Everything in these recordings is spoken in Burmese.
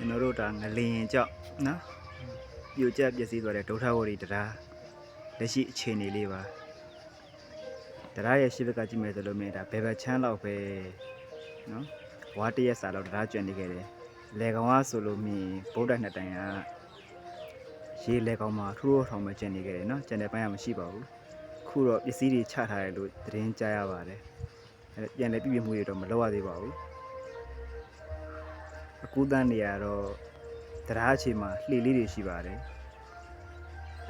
ကျွန်တော်တို့ဒါငလင်ကြောက်နော်ပြိုကျက်ပျက်စီးသွားတဲ့ဒုထဝရီတရားလက်ရှိအခြေအနေလေးပါတရားရဲ့ရှိဘက်ကကြည့်မယ်ဆိုလို့မြင်ဒါဘယ်ဘက်ချမ်းလောက်ပဲနော်ဝါတရက်စာလောက်တရားကျွံနေခဲ့တယ်လေကောင်ကဆိုလို့မြင်ဗုဒ္ဓနှစ်တိုင်ကရေလေကောင်မှာထူးထူးထောင်မှကျန်နေခဲ့တယ်နော်ကျန်တဲ့ပိုင်းကမရှိပါဘူးခုတော့ပစ္စည်းတွေချထားတယ်လို့သတင်းကြားရပါတယ်အဲပြန်လဲပြည့်ပြည့်မှုတွေတော့မလုပ်ရသေးပါဘူး အကူတန်းနေရတော့တရားအခြေမှာလှေလေးတွေရှိပါတယ်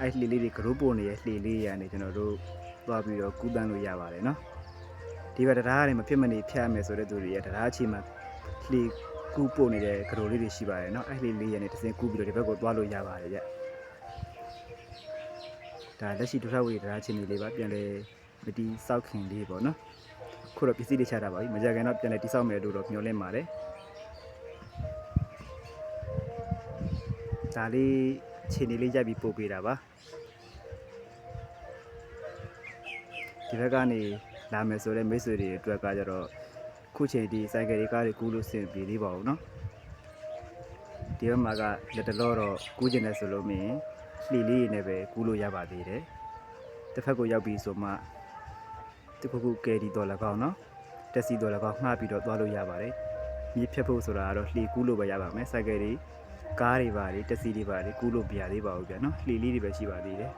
အဲ့လှေလေးတွေ group ပုံနေရဲ့လှေလေးတွေကနေကျွန်တော်တို့သွားပြီးတော့ကူးတန်းလို့ရပါတယ်နော်ဒီဘက်တရားကနေမဖြစ်မနေဖြတ်ရမယ်ဆိုတဲ့သူတွေရဲ့တရားအခြေမှာလှေကူးပုံနေတဲ့ group လေးတွေရှိပါတယ်နော်အဲ့လှေလေးရနေတစ်စင်းကူးပြီးတော့ဒီဘက်ကိုသွားလို့ရပါတယ်ကြဒါလက်ရှိဒုထဝီတရားအခြေအနေလေးပါပြန်လဲမတီးစောက်ခင်လေးပေါ့နော်ခုတော့ပစ္စည်းတွေချတာပါပြီမကြခင်တော့ပြန်လဲတိစောက်မယ်လို့တော့မျှော်လင့်ပါတယ် ဒါလေးခြေနေလေးရိုက်ပြီးပို့ပေးတာပါဒီဘက်ကနေလာမယ်ဆိုတော့မိတ်ဆွေတွေအတွက်ကကြတော့ခုချိန်ဒီစိုက်ကယ်တွေကားတွေကူးလို့စင်ပြေသေးပါဘူးเนาะဒီဘက်မှာကလက်တလောတော့ကူးကျင်တယ်ဆိုလို့မင်းလှီလေးနဲ့ပဲကူးလို့ရပါသေးတယ်တစ်ဖက်ကိုရောက်ပြီးဆိုမှတခုခုကယ်ဒီတော့လည်းကောင်းเนาะတက်စီတော့လည်းကောင်းငှားပြီးတော့သွားလို့ရပါတယ်မြေဖြတ်ဖို့ဆိုတာကတော့လှီကူးလို့ပဲရပါမယ်စိုက်ကယ်တွေ ကားတွေပါတွေတက်စီတွေပါတွေကူးလို့မရသေးပါဘူးဗျာနော်လှီလေးတွေပဲရှိပါသေးတယ်